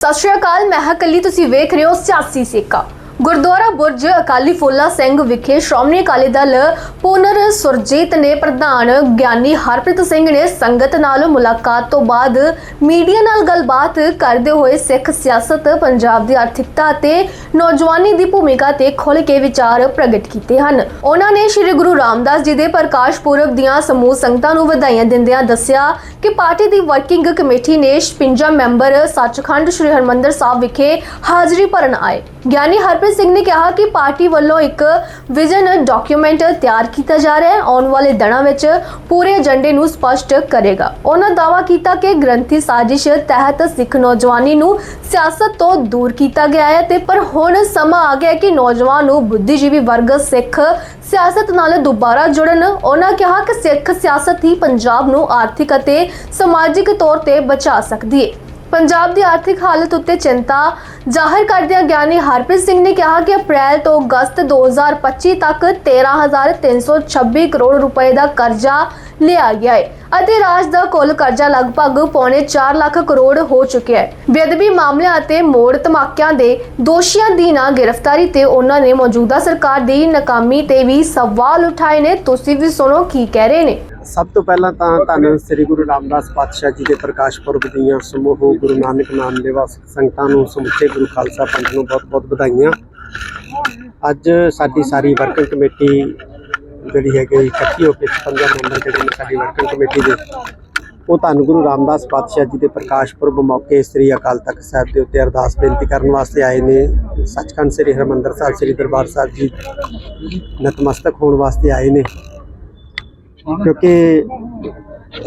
ਸਤਿ ਸ਼੍ਰੀ ਅਕਾਲ ਮੈਂ ਹਾਂ ਕੱਲੀ ਤੁਸੀਂ ਵੇਖ ਰਹੇ ਹੋ ਸਿਆਸੀ ਸੇਕਾ। ਗੁਰਦੁਆਰਾ ਬੁਰਜ ਅਕਾਲੀ ਫੁੱਲਾ ਸਿੰਘ ਵਿਖੇ ਸ਼੍ਰੋਮਣੀ ਅਕਾਲੀ ਦਲ ਪੁਨਰ ਸੁਰਜੀਤ ਨੇ ਪ੍ਰਧਾਨ ਗਿਆਨੀ ਹਰਪ੍ਰੀਤ ਸਿੰਘ ਨੇ ਸੰਗਤ ਨਾਲ ਮੁਲਾਕਾਤ ਤੋਂ ਬਾਅਦ ਮੀਡੀਆ ਨਾਲ ਗੱਲਬਾਤ ਕਰਦੇ ਹੋਏ ਸਿੱਖ ਸਿਆਸਤ, ਪੰਜਾਬ ਦੀ ਆਰਥਿਕਤਾ ਅਤੇ ਨੌਜਵਾਨੀ ਦੀ ਭੂਮਿਕਾ ਤੇ ਖੁੱਲ੍ਹ ਕੇ ਵਿਚਾਰ ਪ੍ਰਗਟ ਕੀਤੇ ਹਨ। ਉਹਨਾਂ ਨੇ ਸ੍ਰੀ ਗੁਰੂ ਰਾਮਦਾਸ ਜੀ ਦੇ ਪ੍ਰਕਾਸ਼ ਪੁਰਬ ਦੀਆਂ ਸਮੂਹ ਸੰਗਤਾਂ ਨੂੰ ਵਧਾਈਆਂ ਦਿੰਦਿਆਂ ਦੱਸਿਆ ਕਿ ਪਾਰਟੀ ਦੀ ਵਰਕਿੰਗ ਕਮੇਟੀ ਨੇ 56 ਮੈਂਬਰ ਸੱਚਖੰਡ ਸ੍ਰੀ ਹਰਮੰਦਰ ਸਾਹਿਬ ਵਿਖੇ ਹਾਜ਼ਰੀ ਭਰਨ ਆਏ। ਗਿਆਨੀ ਹਰਪ੍ਰੀਤ ਸਿੰਘ ਨੇ ਕਿਹਾ ਕਿ ਪਾਰਟੀ ਵੱਲੋਂ ਇੱਕ ਵਿਜ਼ਨ ਡਾਕੂਮੈਂਟ ਤਿਆਰ ਕੀਤਾ ਜਾ ਰਿਹਾ ਹੈ। ਆਉਣ ਵਾਲੇ ਦਿਨਾਂ ਵਿੱਚ ਪੂਰੇ ਏਜੰਡੇ ਨੂੰ ਸਪਸ਼ਟ ਕਰੇਗਾ। ਉਹਨਾਂ ਦਾਅਵਾ ਕੀਤਾ ਕਿ ਗ੍ਰੰਥੀ ਸਾਜ਼ਿਸ਼ ਤਹਿਤ ਸਿੱਖ ਨੌਜਵਾਨੀ ਨੂੰ ਸਿਆਸਤ ਤੋਂ ਦੂਰ ਕੀਤਾ ਗਿਆ ਹੈ ਤੇ ਪਰ ਹੁਣ ਸਮਾਂ ਆ ਗਿਆ ਹੈ ਕਿ ਨੌਜਵਾਨ ਨੂੰ ਬੁੱਧੀਜੀਵੀ ਵਰਗ ਸਿੱਖ ਸਿਆਸਤ ਨਾਲ ਦੁਬਾਰਾ ਜੁੜਨ। ਉਹਨਾਂ ਕਿਹਾ ਕਿ ਸਿੱਖ ਸਿਆਸਤ ਹੀ ਪੰਜਾਬ ਨੂੰ ਆਰਥਿਕ ਅਤੇ ਸਮਾਜਿਕ ਤੌਰ ਤੇ ਬਚਾ ਸਕਦੀ ਹੈ। ਪੰਜਾਬ ਦੀ ਆਰਥਿਕ ਹਾਲਤ ਉੱਤੇ ਚਿੰਤਾ ਜ਼ਾਹਰ ਕਰਦਿਆਂ ਗਿਆਨੀ ਹਰਪ੍ਰੀਤ ਸਿੰਘ ਨੇ ਕਿਹਾ ਕਿ ਅਪ੍ਰੈਲ ਤੋਂ ਅਗਸਤ 2025 ਤੱਕ 13326 ਕਰੋੜ ਰੁਪਏ ਦਾ ਕਰਜ਼ਾ ਲਿਆ ਗਿਆ ਹੈ ਅਤੇ ਰਾਜ ਦਾ ਕੁੱਲ ਕਰਜ਼ਾ ਲਗਭਗ ਪੌਣੇ 4 ਲੱਖ ਕਰੋੜ ਹੋ ਚੁੱਕਿਆ ਹੈ। ਬੇਅਦਬੀ ਮਾਮਲਿਆਂ ਅਤੇ ਮੋੜ ਧਮਾਕਿਆਂ ਦੇ ਦੋਸ਼ੀਆਂ ਦੀ ਨਾ ਗ੍ਰਿਫਤਾਰੀ ਤੇ ਉਹਨਾਂ ਨੇ ਮੌਜੂਦਾ ਸਰਕਾਰ ਦੀ ਨਾਕਾਮੀ ਤੇ ਵੀ ਸਵਾਲ ਉਠਾਏ ਨੇ। ਤੁਸੀਂ ਵੀ ਸੁਣੋ ਕੀ ਕਹਿ ਰਹੇ ਨੇ। ਸਭ ਤੋਂ ਪਹਿਲਾਂ ਤਾਂ ਤੁਹਾਨੂੰ ਸ੍ਰੀ ਗੁਰੂ ਰਾਮਦਾਸ ਪਾਤਸ਼ਾਹ ਜੀ ਦੇ ਪ੍ਰਕਾਸ਼ ਪੁਰਬ ਦੀਆਂ ਸਮੂਹ ਗੁਰੂ ਨਾਨਕ ਨਾਮ ਲੈਵਾ ਸੰਗਤਾਂ ਨੂੰ ਸਮੁੱਚੇ ਗੁਰੂ ਖਾਲਸਾ ਪੰਥ ਨੂੰ ਬਹੁਤ-ਬਹੁਤ ਵਧਾਈਆਂ। ਅੱਜ ਸਾਡੀ ਸਾਰੀ ਵਰਕਿੰਗ ਕਮੇਟੀ ਜਿਹੜੀ ਹੈਗੀ ਇਕੱਠੀ ਹੋ ਕੇ ਪੰਜਾਂ ਮੈਂਬਰ ਜਿਹੜੇ ਨੇ ਸਾਡੀ ਵਰਕਿੰਗ ਕਮੇਟੀ ਦੇ, ਉਹ ਧੰਨ ਗੁਰੂ ਰਾਮਦਾਸ ਪਾਤਸ਼ਾਹ ਜੀ ਦੇ ਪ੍ਰਕਾਸ਼ ਪੁਰਬ ਮੌਕੇ ਸ੍ਰੀ ਅਕਾਲ ਤਖਤ ਸਾਹਿਬ ਦੇ ਉੱਤੇ ਅਰਦਾਸ ਬੇਨਤੀ ਕਰਨ ਵਾਸਤੇ ਆਏ ਨੇ। ਸੱਚਖੰਡ ਸ੍ਰੀ ਹਰਿਮੰਦਰ ਸਾਹਿਬ, ਸ੍ਰੀ ਦਰਬਾਰ ਸਾਹਿਬ ਜੀ ਨਤਮਸਤਕ ਹੋਣ ਵਾਸਤੇ ਆਏ ਨੇ। ਕਿਉਂਕਿ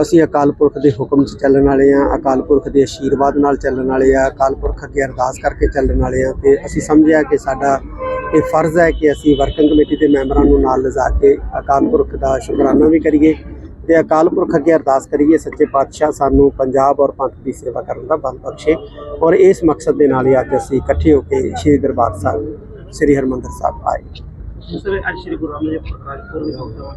ਅਸੀਂ ਅਕਾਲ ਪੁਰਖ ਦੇ ਹੁਕਮ 'ਚ ਚੱਲਣ ਵਾਲੇ ਆ ਅਕਾਲ ਪੁਰਖ ਦੇ ਆਸ਼ੀਰਵਾਦ ਨਾਲ ਚੱਲਣ ਵਾਲੇ ਆ ਅਕਾਲ ਪੁਰਖ ਅੱਗੇ ਅਰਦਾਸ ਕਰਕੇ ਚੱਲਣ ਵਾਲੇ ਆ ਤੇ ਅਸੀਂ ਸਮਝਿਆ ਕਿ ਸਾਡਾ ਇਹ ਫਰਜ਼ ਹੈ ਕਿ ਅਸੀਂ ਵਰਕਿੰਗ ਕਮੇਟੀ ਦੇ ਮੈਂਬਰਾਂ ਨੂੰ ਨਾਲ ਲਿਜਾ ਕੇ ਅਕਾਲ ਪੁਰਖ ਦਾ ਸ਼ੁਕਰਾਨਾ ਵੀ ਕਰੀਏ ਤੇ ਅਕਾਲ ਪੁਰਖ ਅੱਗੇ ਅਰਦਾਸ ਕਰੀਏ, ਸੱਚੇ ਪਾਤਸ਼ਾਹ ਸਾਨੂੰ ਪੰਜਾਬ ਔਰ ਪੰਥ ਦੀ ਸੇਵਾ ਕਰਨ ਦਾ ਬਲ ਬਖਸ਼ੇ ਔਰ ਇਸ ਮਕਸਦ ਦੇ ਨਾਲ ਹੀ ਅੱਜ ਅਸੀਂ ਇਕੱਠੇ ਹੋ ਕੇ ਸ੍ਰੀ ਦਰਬਾਰ ਸਾਹਿਬ, ਸ੍ਰੀ ਹਰਿਮੰਦਰ ਸਾਹਿਬ ਆਏ। ਸਰ, ਅੱਜ ਸ਼੍ਰੀ ਗੁਰੂ ਰਾਮਦਾਸ ਜੀ ਵੀ ਹੋਊਗਾ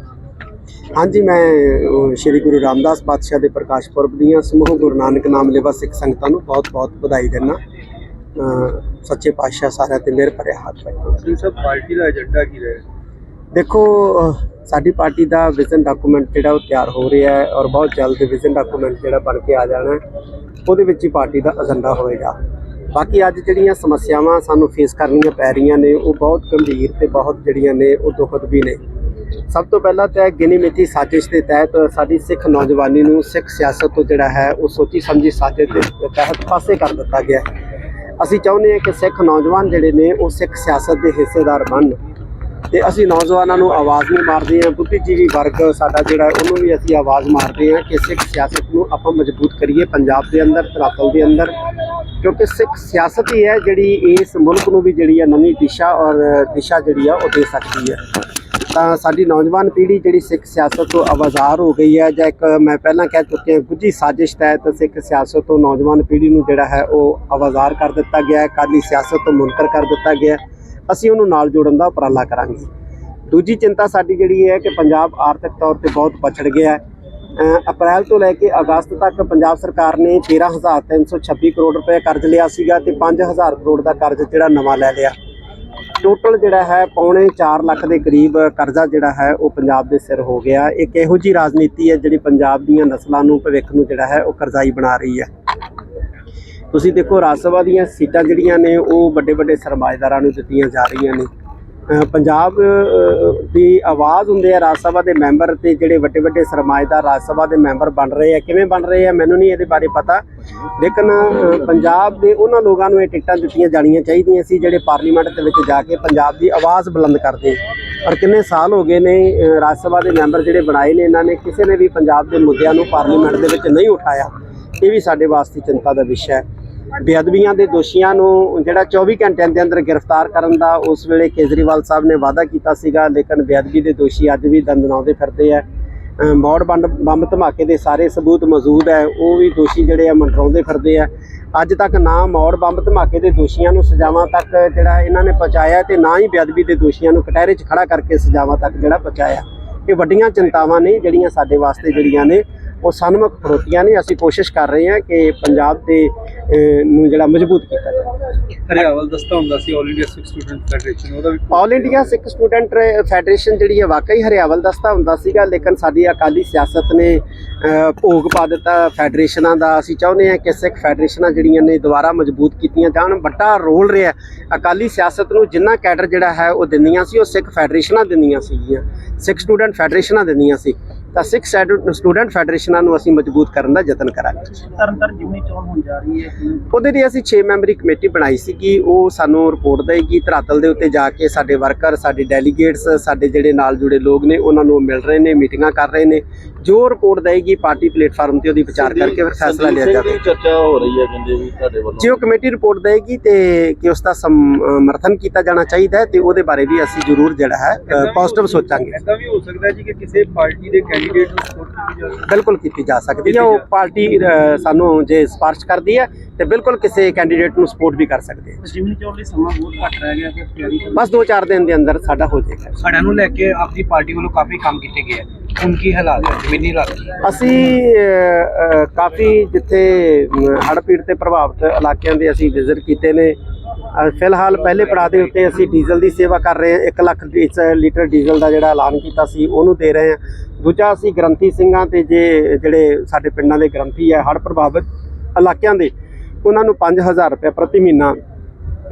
ਹਾਂਜੀ ਮੈਂ ਸ਼੍ਰੀ ਗੁਰੂ ਰਾਮਦਾਸ ਪਾਤਸ਼ਾਹ ਦੇ ਪ੍ਰਕਾਸ਼ ਪੁਰਬ ਦੀਆਂ ਸਮੂਹ ਗੁਰੂ ਨਾਨਕ ਨਾਮ ਲੈਵਾ ਸਿੱਖ ਸੰਗਤਾਂ ਨੂੰ ਬਹੁਤ-ਬਹੁਤ ਵਧਾਈ ਦਿੰਦਾ। ਅਹ, ਸੱਚੇ ਪਾਤਸ਼ਾਹ ਸਾਰਿਆਂ ਤੇ ਮਿਹਰ ਭਰਿਆ ਹੱਥ ਰੱਖੇ। ਸਿੰਘ ਸਾਹਿਬ ਪਾਰਟੀ ਦਾ ਏਜੰਡਾ ਕੀ ਰਹੇ? ਦੇਖੋ ਸਾਡੀ ਪਾਰਟੀ ਦਾ ਵਿਜ਼ਨ ਡਾਕੂਮੈਂਟ ਜਿਹੜਾ ਉਹ ਤਿਆਰ ਹੋ ਰਿਹਾ ਹੈ ਔਰ ਬਹੁਤ ਜਲਦ ਵਿਜ਼ਨ ਡਾਕੂਮੈਂਟ ਜਿਹੜਾ ਬਣ ਕੇ ਆ ਜਾਣਾ ਉਹਦੇ ਵਿੱਚ ਹੀ ਪਾਰਟੀ ਦਾ ਏਜੰਡਾ ਹੋਏਗਾ। ਬਾਕੀ ਅੱਜ ਜਿਹੜੀਆਂ ਸਮੱਸਿਆਵਾਂ ਸਾਨੂੰ ਫੇਸ ਕਰਨੀਆਂ ਪੈ ਰਹੀਆਂ ਨੇ ਉਹ ਬਹੁਤ ਗੰਭੀਰ ਤੇ ਬਹੁਤ ਜਿਹੜੀਆਂ ਨੇ ਉਹ ਦੁਖਦ ਵੀ ਨੇ। ਸਭ ਤੋਂ ਪਹਿਲਾਂ ਤਾਂ ਗਿਨੀ ਮਿੱਥੀ ਸਾਜ਼ਿਸ਼ ਦੇ ਤਹਿਤ ਸਾਡੀ ਸਿੱਖ ਨੌਜਵਾਨੀ ਨੂੰ ਸਿੱਖ ਸਿਆਸਤ ਤੋਂ ਜਿਹੜਾ ਹੈ ਉਹ ਸੋਚੀ ਸਮਝੀ ਸਾਜ਼ਿਸ਼ ਦੇ ਤਹਿਤ ਪਾਸੇ ਕਰ ਦਿੱਤਾ ਗਿਆ ਅਸੀਂ ਚਾਹੁੰਦੇ ਹਾਂ ਕਿ ਸਿੱਖ ਨੌਜਵਾਨ ਜਿਹੜੇ ਨੇ ਉਹ ਸਿੱਖ ਸਿਆਸਤ ਦੇ ਹਿੱਸੇਦਾਰ ਬਣਨ ਤੇ ਅਸੀਂ ਨੌਜਵਾਨਾਂ ਨੂੰ ਆਵਾਜ਼ ਨਹੀਂ ਮਾਰਦੇ ਹਾਂ, ਬੁੱਧੀਜੀਵੀ ਵਰਗ ਸਾਡਾ ਜਿਹੜਾ ਉਹਨੂੰ ਵੀ ਅਸੀਂ ਆਵਾਜ਼ ਮਾਰਦੇ ਹਾਂ ਕਿ ਸਿੱਖ ਸਿਆਸਤ ਨੂੰ ਆਪਾਂ ਮਜ਼ਬੂਤ ਕਰੀਏ ਪੰਜਾਬ ਦੇ ਅੰਦਰ, ਧਰਾਤਲ ਦੇ ਅੰਦਰ, ਕਿਉਂਕਿ ਸਿੱਖ ਸਿਆਸਤ ਹੀ ਹੈ ਜਿਹੜੀ ਇਸ ਮੁਲਕ ਨੂੰ ਵੀ ਜਿਹੜੀ ਹੈ ਨਵੀਂ ਦਿਸ਼ਾ ਔਰ ਦਿਸ਼ਾ ਜਿਹੜੀ ਆ ਉਹ ਦੇ ਸਕਦੀ ਹੈ। ਤਾਂ ਸਾਡੀ ਨੌਜਵਾਨ ਪੀੜ੍ਹੀ ਜਿਹੜੀ ਸਿੱਖ ਸਿਆਸਤ ਤੋਂ ਆਵਾਜ਼ਾਰ ਹੋ ਗਈ ਹੈ ਜਾਂ ਇੱਕ ਮੈਂ ਪਹਿਲਾਂ ਕਹਿ ਚੁੱਕਿਆ ਗੁੱਝੀ ਸਾਜ਼ਿਸ਼ ਤਹਿਤ ਸਿੱਖ ਸਿਆਸਤ ਤੋਂ ਨੌਜਵਾਨ ਪੀੜ੍ਹੀ ਨੂੰ ਜਿਹੜਾ ਹੈ ਉਹ ਆਵਾਜ਼ਾਰ ਕਰ ਦਿੱਤਾ ਗਿਆ ਹੈ ਕਾਲੀ ਸਿਆਸਤ ਤੋਂ ਮੁਨਕਰ ਕਰ ਦਿੱਤਾ ਗਿਆ ਅਸੀਂ ਉਹਨੂੰ ਨਾਲ ਜੋੜਨ ਦਾ ਉਪਰਾਲਾ ਕਰਾਂਗੇ। ਦੂਜੀ ਚਿੰਤਾ ਸਾਡੀ ਜਿਹੜੀ ਹੈ ਕਿ ਪੰਜਾਬ ਆਰਥਿਕ ਤੌਰ ਤੇ ਬਹੁਤ ਪਛੜ ਗਿਆ ਹੈ। ਅਪ੍ਰੈਲ ਤੋਂ ਲੈ ਕੇ ਅਗਸਤ ਤੱਕ ਪੰਜਾਬ ਸਰਕਾਰ ਨੇ 13326 ਕਰੋੜ ਰੁਪਏ ਕਰਜ਼ ਲਿਆ ਸੀਗਾ ਤੇ 5000 ਕਰੋੜ ਦਾ ਕਰਜ਼ ਜਿਹੜਾ ਨਵਾਂ ਲੈ ਲਿਆ। ਟੋਟਲ ਜਿਹੜਾ ਹੈ ਪੌਣੇ 4 ਲੱਖ ਦੇ ਕਰੀਬ ਕਰਜ਼ਾ ਜਿਹੜਾ ਹੈ ਉਹ ਪੰਜਾਬ ਦੇ ਸਿਰ ਹੋ ਗਿਆ। ਇੱਕ ਇਹੋ ਜੀ ਰਾਜਨੀਤੀ ਹੈ ਜਿਹੜੀ ਪੰਜਾਬ ਦੀਆਂ ਨਸਲਾਂ ਨੂੰ, ਭਵਿੱਖ ਨੂੰ ਜਿਹੜਾ ਹੈ ਉਹ ਕਰਜ਼ਾਈ ਬਣਾ ਰਹੀ ਹੈ। ਤੁਸੀਂ ਦੇਖੋ, ਰਾਜ ਸਭਾ ਦੀਆਂ ਸੀਟਾਂ ਜਿਹੜੀਆਂ ਨੇ, ਉਹ ਵੱਡੇ ਵੱਡੇ ਸਰਮਾਏਦਾਰਾਂ ਨੂੰ ਦਿੱਤੀਆਂ ਜਾ ਰਹੀਆਂ ਨੇ। ਪੰਜਾਬ ਦੀ ਆਵਾਜ਼ ਹੁੰਦੇ ਆ ਰਾਜ ਸਭਾ ਦੇ ਮੈਂਬਰ ਤੇ ਜਿਹੜੇ ਵੱਡੇ ਵੱਡੇ ਸਰਮਾਏਦਾਰ ਰਾਜ ਸਭਾ ਦੇ ਮੈਂਬਰ ਬਣ ਰਹੇ ਆ। ਕਿਵੇਂ ਬਣ ਰਹੇ ਆ, ਮੈਨੂੰ ਨਹੀਂ ਇਹਦੇ ਬਾਰੇ ਪਤਾ। ਲੇਕਿਨ ਪੰਜਾਬ ਦੇ ਉਹਨਾਂ ਲੋਕਾਂ ਨੂੰ ਇਹ ਟਿਕਟਾਂ ਦਿੱਤੀਆਂ ਜਾਣੀਆਂ ਚਾਹੀਦੀਆਂ ਸੀ, ਜਿਹੜੇ ਪਾਰਲੀਮੈਂਟ ਦੇ ਵਿੱਚ ਜਾ ਕੇ ਪੰਜਾਬ ਦੀ ਆਵਾਜ਼ ਬੁਲੰਦ ਕਰਦੇ ਪਰ ਕਿੰਨੇ ਸਾਲ ਹੋ ਗਏ ਨੇ ਰਾਜ ਸਭਾ ਦੇ ਮੈਂਬਰ ਜਿਹੜੇ ਬਣਾਏ ਨੇ, ਇਹਨਾਂ ਨੇ ਕਿਸੇ ਨੇ ਵੀ ਪੰਜਾਬ ਦੇ ਮੁੱਦਿਆਂ ਨੂੰ ਪਾਰਲੀਮੈਂਟ ਦੇ ਵਿੱਚ ਨਹੀਂ ਉਠਾਇਆ। ਇਹ ਵੀ ਸਾਡੇ ਵਾਸਤੇ ਚਿੰਤਾ ਦਾ ਵਿਸ਼ਾ ਹੈ। ਬੇਅਦਬੀਆਂ ਦੇ ਦੋਸ਼ੀਆਂ ਨੂੰ ਜਿਹੜਾ 24 ਘੰਟਿਆਂ ਦੇ ਅੰਦਰ ਗ੍ਰਿਫਤਾਰ ਕਰਨ ਦਾ ਉਸ ਵੇਲੇ ਕੇਜਰੀਵਾਲ ਸਾਹਿਬ ਨੇ ਵਾਅਦਾ ਕੀਤਾ ਸੀਗਾ, ਲੇਕਿਨ ਬੇਅਦਬੀ ਦੇ ਦੋਸ਼ੀ ਅੱਜ ਵੀ ਦੰਦਨਾਉਂਦੇ ਫਿਰਦੇ ਆ। ਮੌੜ ਬੰਬ ਬੰਬ ਧਮਾਕੇ ਦੇ ਸਾਰੇ ਸਬੂਤ ਮੌਜੂਦ ਹੈ, ਉਹ ਵੀ ਦੋਸ਼ੀ ਜਿਹੜੇ ਆ ਮੰਡਰਾਉਂਦੇ ਫਿਰਦੇ ਆ। ਅੱਜ ਤੱਕ ਨਾ ਮੌੜ ਬੰਬ ਧਮਾਕੇ ਦੇ ਦੋਸ਼ੀਆਂ ਨੂੰ ਸਜ਼ਾਵਾਂ ਤੱਕ ਜਿਹੜਾ ਇਹਨਾਂ ਨੇ ਪਹੁੰਚਾਇਆ ਤੇ ਨਾ ਹੀ ਬੇਅਦਬੀ ਦੇ ਦੋਸ਼ੀਆਂ ਨੂੰ ਕਟਹਿਰੇ 'ਚ ਖੜਾ ਕਰਕੇ ਸਜ਼ਾਵਾਂ ਤੱਕ ਜਿਹੜਾ ਪਹੁੰਚਾਇਆ। ਇਹ ਵੱਡੀਆਂ ਚਿੰਤਾਵਾਂ ਨੇ ਜਿਹੜੀਆਂ ਸਾਡੇ ਵਾਸਤੇ ਜਿਹੜੀਆਂ ਨੇ। ਉਹ ਸਨਮੁਖ ਖੜੋਤੀਆਂ ਨੇ ਅਸੀਂ ਕੋਸ਼ਿਸ਼ ਕਰ ਰਹੇ ਹਾਂ ਕਿ ਪੰਜਾਬ ਦੇ ਨੂੰ ਜਿਹੜਾ ਮਜ਼ਬੂਤ ਕੀਤਾ ਜਾਵੇ। ਹਰਿਆਵਲ ਦਸਤਾ ਹੁੰਦਾ ਸੀ all India Sikh student federation ਉਹਦਾ ਵੀ all India Sikh student federation ਜਿਹੜੀ ਹੈ ਵਾਕਈ ਹਰਿਆਵਲ ਦਸਤਾ ਹੁੰਦਾ ਸੀਗਾ ਲੇਕਿਨ ਸਾਡੀ ਅਕਾਲੀ ਸਿਆਸਤ ਨੇ ਭੋਗ ਪਾ ਦਿੱਤਾ ਫੈਡਰੇਸ਼ਨਾਂ ਦਾ। ਅਸੀਂ ਚਾਹੁੰਦੇ ਹਾਂ ਕਿ ਸਿੱਖ ਫੈਡਰੇਸ਼ਨਾਂ ਜਿਹੜੀਆਂ ਨੇ ਦੁਬਾਰਾ ਮਜ਼ਬੂਤ ਕੀਤੀਆਂ ਜਾਣ। ਵੱਡਾ ਰੋਲ ਰਿਹਾ ਅਕਾਲੀ ਸਿਆਸਤ ਨੂੰ ਜਿੰਨਾ ਕੈਡਰ ਜਿਹੜਾ ਹੈ ਉਹ ਦਿੰਦੀਆਂ ਸੀ ਉਹ ਸਿੱਖ ਫੈਡਰੇਸ਼ਨਾਂ ਦਿੰਦੀਆਂ ਸੀਗੀਆਂ। ਸਿੱਖ ਸਟੂਡੈਂਟ ਫੈਡਰੇਸ਼ਨਾਂ ਦਿੰਦੀਆਂ ਸੀ। ਤਾਂ ਸਿੱਖ ਸਟੂਡੈਂਟ ਫੈਡਰੇਸ਼ਨਾਂ ਨੂੰ ਅਸੀਂ ਮਜ਼ਬੂਤ ਕਰਨ ਦਾ ਯਤਨ ਕਰਾਂਗੇ। ਤਰਨਤਾਰਨ ਜਿਮਨੀ ਚੋਣ ਹੋਣ ਜਾ ਰਹੀ ਹੈ ਉਹਦੇ ਲਈ ਅਸੀਂ 6 ਮੈਂਬਰੀ ਕਮੇਟੀ ਬਣਾਈ ਸੀ ਕਿ ਉਹ ਸਾਨੂੰ ਰਿਪੋਰਟ ਦੇਗੀ ਧਰਾਤਲ ਦੇ ਉੱਤੇ ਜਾ ਕੇ ਸਾਡੇ ਵਰਕਰ ਸਾਡੇ ਡੈਲੀਗੇਟਸ ਸਾਡੇ ਜਿਹੜੇ ਨਾਲ ਜੁੜੇ ਲੋਕ ਨੇ ਉਹਨਾਂ ਨੂੰ ਮਿਲ ਰਹੇ ਨੇ ਮੀਟਿੰਗਾਂ ਕਰ ਰਹੇ ਨੇ। ਜੋ ਰਿਪੋਰਟ ਦੇਗੀ ਪਾਰਟੀ ਪਲੇਟਫਾਰਮ ਤੇ ਉਹਦੀ ਵਿਚਾਰ ਕਰਕੇ ਫਿਰ ਫੈਸਲਾ ਲਿਆ ਜਾਵੇ ਚਰਚਾ ਹੋ ਰਹੀ ਹੈ ਕਹਿੰਦੇ ਵੀ ਤੁਹਾਡੇ ਵੱਲੋਂ। ਜੇ ਉਹ ਕਮੇਟੀ ਰਿਪੋਰਟ ਦੇਗੀ ਤੇ ਕਿ ਉਸ ਦਾ ਸਮਰਥਨ ਕੀਤਾ ਜਾਣਾ ਚਾਹੀਦਾ ਹੈ ਤੇ ਉਹਦੇ ਬਾਰੇ ਵੀ ਅਸੀਂ ਜ਼ਰੂਰ ਜਿਹੜਾ ਹੈ ਪੋਜ਼ਿਟਿਵ ਸੋਚਾਂਗੇ। ਐਦਾਂ ਵੀ ਹੋ ਸਕਦਾ ਜੀ ਕਿ ਕਿਸੇ ਪਾਰਟੀ ਦੇ ਕੈਂਡੀਡੇਟ ਨੂੰ ਸਪੋਰਟ ਕੀਤੀ ਜਾਵੇ ਬਿਲਕੁਲ ਕੀਤੀ ਜਾ ਸਕਦੀ ਹੈ। ਉਹ ਪਾਰਟੀ ਸਾਨੂੰ ਜੇ ਸਿਫਾਰਿਸ਼ ਕਰਦੀ ਹੈ ਤੇ ਬਿਲਕੁਲ ਕਿਸੇ ਕੈਂਡੀਡੇਟ ਨੂੰ ਸਪੋਰਟ ਵੀ ਕਰ ਸਕਦੇ ਹਾਂ। ਜਿਮਨੀ ਚੋਣ ਲਈ ਸਮਾਂ ਬਹੁਤ ਘੱਟ ਰਹਿ ਗਿਆ ਫਿਰ ਤਿਆਰੀ ਬਸ 2-4 ਦਿਨ ਦੇ ਅੰਦਰ ਸਾਡਾ ਹੋ ਜਾਏਗਾ। ਖੜਿਆਂ ਨੂੰ ਲੈ ਕੇ ਆਪਣੀ ਪਾਰਟੀ ਵੱਲੋਂ ਕਾਫੀ ਕੰਮ ਕੀਤੇ ਗਏ ਹੈ ਹੁਣ ਕੀ ਹਾਲਾਤ ਜ਼ਮੀਨੀ ਹਾਲਾਤ ਅਸੀਂ ਕਾਫੀ ਜਿੱਥੇ ਹੜ੍ਹ ਪੀੜਤ ਤੇ ਪ੍ਰਭਾਵਿਤ ਇਲਾਕਿਆਂ ਦੇ ਅਸੀਂ ਵਿਜ਼ਿਟ ਕੀਤੇ ਨੇ। ਫਿਲਹਾਲ ਪਹਿਲੇ ਪੜਾਅ ਦੇ ਉੱਤੇ ਅਸੀਂ ਡੀਜ਼ਲ ਦੀ ਸੇਵਾ ਕਰ ਰਹੇ ਹਾਂ। 1 ਲੱਖ ਲੀਟਰ ਡੀਜ਼ਲ ਦਾ ਜਿਹੜਾ ਐਲਾਨ ਕੀਤਾ ਸੀ, ਉਹਨੂੰ ਦੇ ਰਹੇ ਹਾਂ। ਦੂਜਾ ਅਸੀਂ ਗ੍ਰੰਥੀ ਸਿੰਘਾਂ ਤੇ ਜੇ ਜਿਹੜੇ ਸਾਡੇ ਪਿੰਡਾਂ ਦੇ ਗ੍ਰੰਥੀ ਹੈ ਹੜ੍ਹ ਪ੍ਰਭਾਵਿਤ ਇਲਾਕਿਆਂ ਦੇ, ਉਹਨਾਂ ਨੂੰ 5000 ਰੁਪਏ ਪ੍ਰਤੀ ਮਹੀਨਾ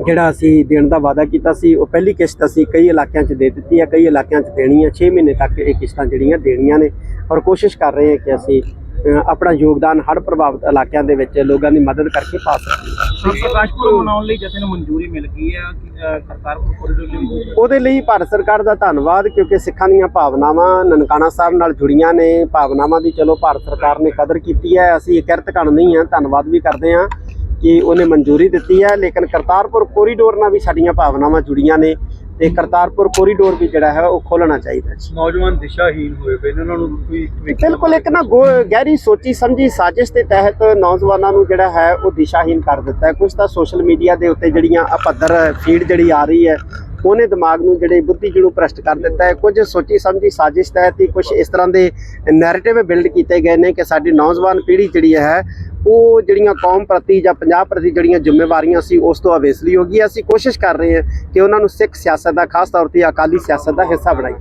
ਜਿਹੜਾ ਅਸੀਂ ਦੇਣ ਦਾ ਵਾਅਦਾ ਕੀਤਾ ਸੀ। ਉਹ ਪਹਿਲੀ ਕਿਸ਼ਤ ਅਸੀਂ ਕਈ ਇਲਾਕਿਆਂ 'ਚ ਦੇ ਦਿੱਤੀ ਹੈ ਕਈ ਇਲਾਕਿਆਂ 'ਚ ਦੇਣੀ ਹੈ 6 ਮਹੀਨੇ ਤੱਕ ਇਹ ਕਿਸ਼ਤਾਂ ਜਿਹੜੀਆਂ ਦੇਣੀਆਂ ਨੇ। ਔਰ ਕੋਸ਼ਿਸ਼ ਕਰ ਰਹੇ ਹਾਂ ਕਿ ਅਸੀਂ ਆਪਣਾ ਯੋਗਦਾਨ ਹੜ੍ਹ ਪ੍ਰਭਾਵਿਤ ਇਲਾਕਿਆਂ ਦੇ ਵਿੱਚ ਲੋਕਾਂ ਦੀ ਮਦਦ ਕਰਕੇ ਪਾ ਪ੍ਰਕਾਸ਼ਪੁਰ ਮਨਾਉਣ ਲਈ ਜਥੇ ਨੂੰ ਮਨਜ਼ੂਰੀ ਮਿਲ ਗਈ ਹੈ ਕਰਤਾਰਪੁਰ ਕੋਰੀਡੋਰ ਲਈ ਉਹਦੇ ਲਈ ਭਾਰਤ ਸਰਕਾਰ ਦਾ ਧੰਨਵਾਦ ਕਿਉਂਕਿ ਸਿੱਖਾਂ ਦੀਆਂ ਭਾਵਨਾਵਾਂ ਨਨਕਾਣਾ ਸਾਹਿਬ ਨਾਲ ਜੁੜੀਆਂ ਨੇ। ਭਾਵਨਾਵਾਂ ਦੀ ਚਲੋ ਭਾਰਤ ਸਰਕਾਰ ਨੇ ਕਦਰ ਕੀਤੀ ਹੈ। ਅਸੀਂ ਇਹ ਕਿਰਤ ਕਣ ਨਹੀਂ ਹਾਂ। ਧੰਨਵਾਦ ਵੀ ਕਰਦੇ ਹਾਂ ਕਿ ਉਹਨੇ ਮਨਜ਼ੂਰੀ ਦਿੱਤੀ ਹੈ। ਲੇਕਿਨ ਕਰਤਾਰਪੁਰ ਕੋਰੀਡੋਰ ਨਾਲ ਵੀ ਸਾਡੀਆਂ ਭਾਵਨਾਵਾਂ ਜੁੜੀਆਂ ਨੇ। ਤੇ ਕਰਤਾਰਪੁਰ ਕੋਰੀਡੋਰ ਵੀ ਜਿਹੜਾ ਹੈ ਉਹ ਖੋਲਣਾ ਚਾਹੀਦਾ ਹੈ ਨੌਜਵਾਨ ਦਿਸ਼ਾਹੀਨ ਹੋਏ ਪਏ ਨੇ ਉਹਨਾਂ ਨੂੰ ਕੋਈ ਬਿਲਕੁਲ ਇੱਕ ਨਾ ਗਹਿਰੀ ਸੋਚੀ ਸਮਝੀ ਸਾਜ਼ਿਸ਼ ਦੇ ਤਹਿਤ ਨੌਜਵਾਨਾਂ ਨੂੰ ਜਿਹੜਾ ਹੈ ਉਹ ਦਿਸ਼ਾਹੀਨ ਕਰ ਦਿੱਤਾ ਹੈ। ਕੁਝ ਤਾਂ ਸੋਸ਼ਲ ਮੀਡੀਆ ਦੇ ਉੱਤੇ ਜਿਹੜੀਆਂ ਅਪੱਧਰ ਫੀਡ ਜਿਹੜੀ ਆ ਰਹੀ ਹੈ ਉਹਨੇ ਦਿਮਾਗ ਨੂੰ ਜਿਹੜੇ ਬੁੱਧੀ ਜਿਹਨੂੰ ਭ੍ਰਸ਼ਟ ਕਰ ਦਿੱਤਾ ਹੈ, ਕੁਝ ਸੋਚੀ ਸਮਝੀ ਸਾਜ਼ਿਸ਼ ਤਹਿਤ ਹੀ ਕੁਝ ਇਸ ਤਰ੍ਹਾਂ ਦੇ ਨੈਰੇਟਿਵ ਬਿਲਡ ਕੀਤੇ ਗਏ ਨੇ ਕਿ ਸਾਡੀ ਨੌਜਵਾਨ ਪੀੜ੍ਹੀ ਜਿਹੜੀ ਹੈ, ਉਹ ਜਿਹੜੀਆਂ ਕੌਮ ਪ੍ਰਤੀ ਜਾਂ ਪੰਜਾਬ ਪ੍ਰਤੀ ਜਿਹੜੀਆਂ ਜ਼ਿੰਮੇਵਾਰੀਆਂ ਸੀ, ਉਸ ਤੋਂ ਅਵੇਸਲੀ ਹੋ ਗਈ ਹੈ। ਅਸੀਂ ਕੋਸ਼ਿਸ਼ ਕਰ ਰਹੇ ਹਾਂ ਕਿ ਉਹਨਾਂ ਨੂੰ ਸਿੱਖ ਸਿਆਸਤ ਦਾ, ਖਾਸ ਤੌਰ ਤੇ ਅਕਾਲੀ ਸਿਆਸਤ ਦਾ ਹਿੱਸਾ ਬਣਾਈਏ